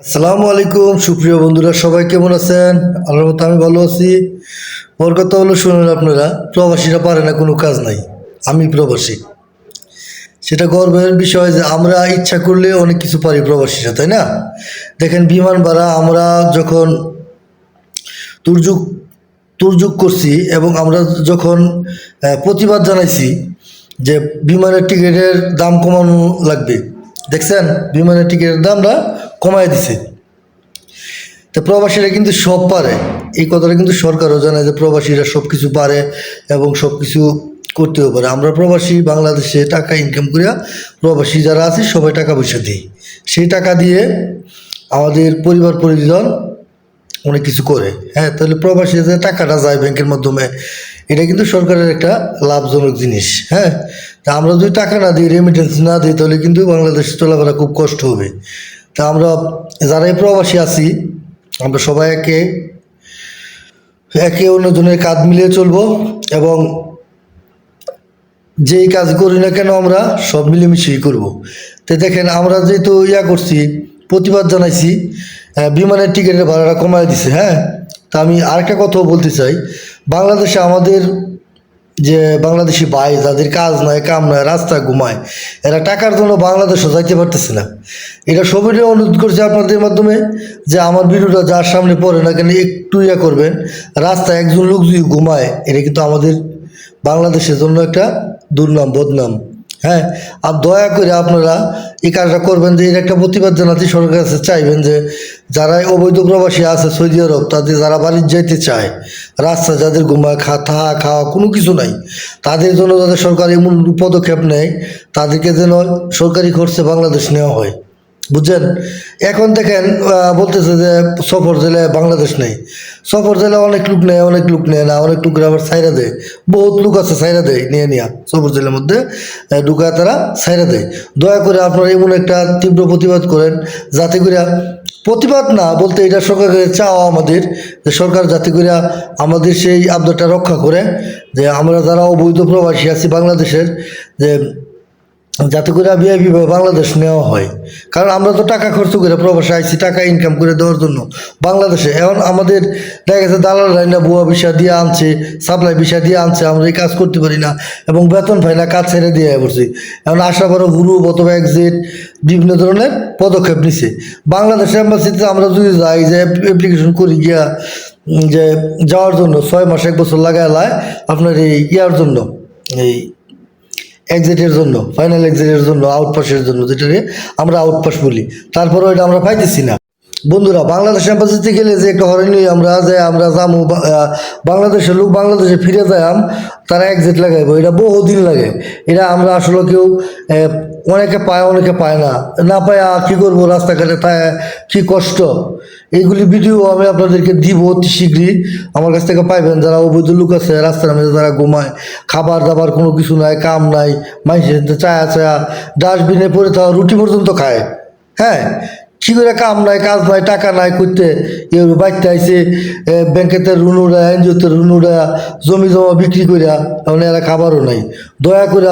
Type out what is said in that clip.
আসসালামু আলাইকুম, সুপ্রিয় বন্ধুরা, সবাই কেমন আছেন? আল্লাহর মতো আমি ভালো আছি। ওর কথা হলো, শুনুন আপনারা, প্রবাসীরা পারে না, কোনো কাজ নাই। আমি প্রবাসী। সেটা গর্বের বিষয় যে আমরা ইচ্ছা করলে অনেক কিছু পারি প্রবাসীরা, তাই না? দেখেন, বিমান ভাড়া, আমরা যখন দুর্যোগ দুর্যোগ করছি এবং আমরা যখন প্রতিবাদ জানাইছি যে বিমানের টিকিটের দাম কমানো লাগবে। দেখছেন? বিমানের টিকিটের দামটা কমায় দিছে। তো প্রবাসীরা কিন্তু সব পারে। এই কথাটা কিন্তু সরকারও জানে যে প্রবাসীরা সব কিছু পারে এবং সব কিছু করতেও পারে। আমরা প্রবাসী, বাংলাদেশে টাকা ইনকাম করিয়া প্রবাসী যারা আছে, সবাই টাকা পয়সা দিই। সেই টাকা দিয়ে আমাদের পরিবার, পরিজন অনেক কিছু করে। হ্যাঁ তাহলে প্রবাসী যে টাকাটা যায় ব্যাংকের মাধ্যমে, এটা কিন্তু সরকারের একটা লাভজনক জিনিস। হ্যাঁ তা আমরা যদি টাকা না দিই রেমিটেন্স না দিই, তাহলে কিন্তু বাংলাদেশ চলাফেরা খুব কষ্ট হবে। তা আমরা যারাই প্রবাসী আছি, আমরা সবাই একে একে অন্যজনের কাঁধ মিলিয়ে চলবো এবং যেই কাজ করি না কেন আমরা সব মিলেমিশেই করব। তো দেখেন, আমরা যেহেতু ইয়া করছি, প্রতিবাদ জানাইছি বিমানের টিকিটের ভাড়াটা কমায় দিছে হ্যাঁ? তা আমি আরেকটা কথাও বলতে চাই। বাংলাদেশে আমাদের যে বাংলাদেশি ভাই, যাদের কাজ নয়, কাম নয়, রাস্তা ঘুমায়, এরা টাকার জন্য বাংলাদেশও যাইতে পারতেছে না। এটা সবাই অনুরোধ করছে আপনাদের মাধ্যমে যে আমার ভিডিওটা যার সামনে পড়ে না কেন একটু ইয়া করবেন। রাস্তা একজন লোক যদি ঘুমায়, এটা কিন্তু আমাদের বাংলাদেশের জন্য একটা দুর্নাম, বদনাম। হ্যাঁ আর দয়া করে আপনারা এই কাজটা করবেন যে, এর একটা প্রতিবাদ জানাতে সরকারের কাছে চাইবেন যে, যারা অবৈধ প্রবাসী আছে সৌদি আরব, তাদের যারা বাড়ির যাইতে চায়, রাস্তা যাদের ঘুমায়, খা, থাহা, খাওয়া, কোনো কিছু নাই, তাদের জন্য যাদের সরকার এমন পদক্ষেপ নেয়, তাদেরকে যেন সরকারি খরচে বাংলাদেশ নেওয়া হয়। বুঝছেন? এখন দেখেন বলতেছে যে সফর জেলায় বাংলাদেশ নেই। সফর জেলায় অনেক লোক নেয়, অনেক লোক নেয় না, অনেক লোকের আবার সাইরা দেয়। বহুত লোক আছে সাইরা দেয়, নিয়ে নিয়া সফর জেলার মধ্যে ঢুকায় তারা সাইরা দেয়। দয়া করে আপনারা এমন একটা তীব্র প্রতিবাদ করেন, যাতে করে প্রতিবাদ না, বলতে এটা সরকারের চাওয়া আমাদের, যে সরকার যাতে করে আমাদের সেই আবদারটা রক্ষা করে, যে আমরা যারা অবৈধ প্রবাসী আছি বাংলাদেশের, যে যাতে করে বিআইপি বাংলাদেশ নেওয়া হয়। কারণ আমরা তো টাকা খরচ করে প্রবাসে আইছি, টাকা ইনকাম করে দেওয়ার জন্য। বাংলাদেশে এখন আমাদের দেখা গেছে দালাল রাইনা বুয়া বিষা দিয়ে আনছে সাপ্লাই বিষা দিয়ে আনছে, আমরা এই কাজ করতে পারি না এবং বেতন পাই না, কাজ ছেড়ে দিয়ে পড়ছি। এখন আশা করো গুরু অথবা এক্সিট বিভিন্ন ধরনের পদক্ষেপ নিছে। বাংলাদেশ এম্বাসিতে আমরা যদি যাই, যে অ্যাপ্লিকেশন করি গিয়া যে যাওয়ার জন্য ছয় মাস, এক বছর লাগায় আপনার এই ইয়ার জন্য, এই এক্সিটের জন্য ফাইনাল এক্সিটের জন্য আউটপাসের জন্য, যেটাকে আমরা আউটপাস বলি। তারপরে ওইটা আমরা পাইতেছি না। বন্ধুরা, বাংলাদেশ এম্বাসিতে গেলে যে একটা হরণীয় আমরা যে আমরা যাব বাংলাদেশের লোক বাংলাদেশে ফিরে যাই তারা এক্সিট লাগাইবো। এটা বহুদিন লাগে। এটা আমরা আসলে কেউ অনেকে পায় অনেকে পায় না। না পায় কী করব? রাস্তাঘাটে কী কষ্ট? এইগুলি ভিডিও আমি আপনাদেরকে দিব অতি শীঘ্রই। আমার কাছ থেকে পাইবেন যারা অবৈধ লোক আছে, রাস্তার মধ্যে যারা ঘুমায়, খাবার দাবার কোনো কিছু নাই, কাম নাই, মানুষের চায়া চায়া, ডাস্টবিনে পড়ে থাকা রুটি পর্যন্ত খায়। হ্যাঁ কি করে কাম নাই, কাজ নাই, টাকা নাই করতে? এর বাড়িতে আইসে ব্যাংকেতে ঋণ উড়ায় এনজিওতে ঋণ উড়ায় জমি জমা বিক্রি করিয়া এখন এরা খাবারও নাই। দয়া করে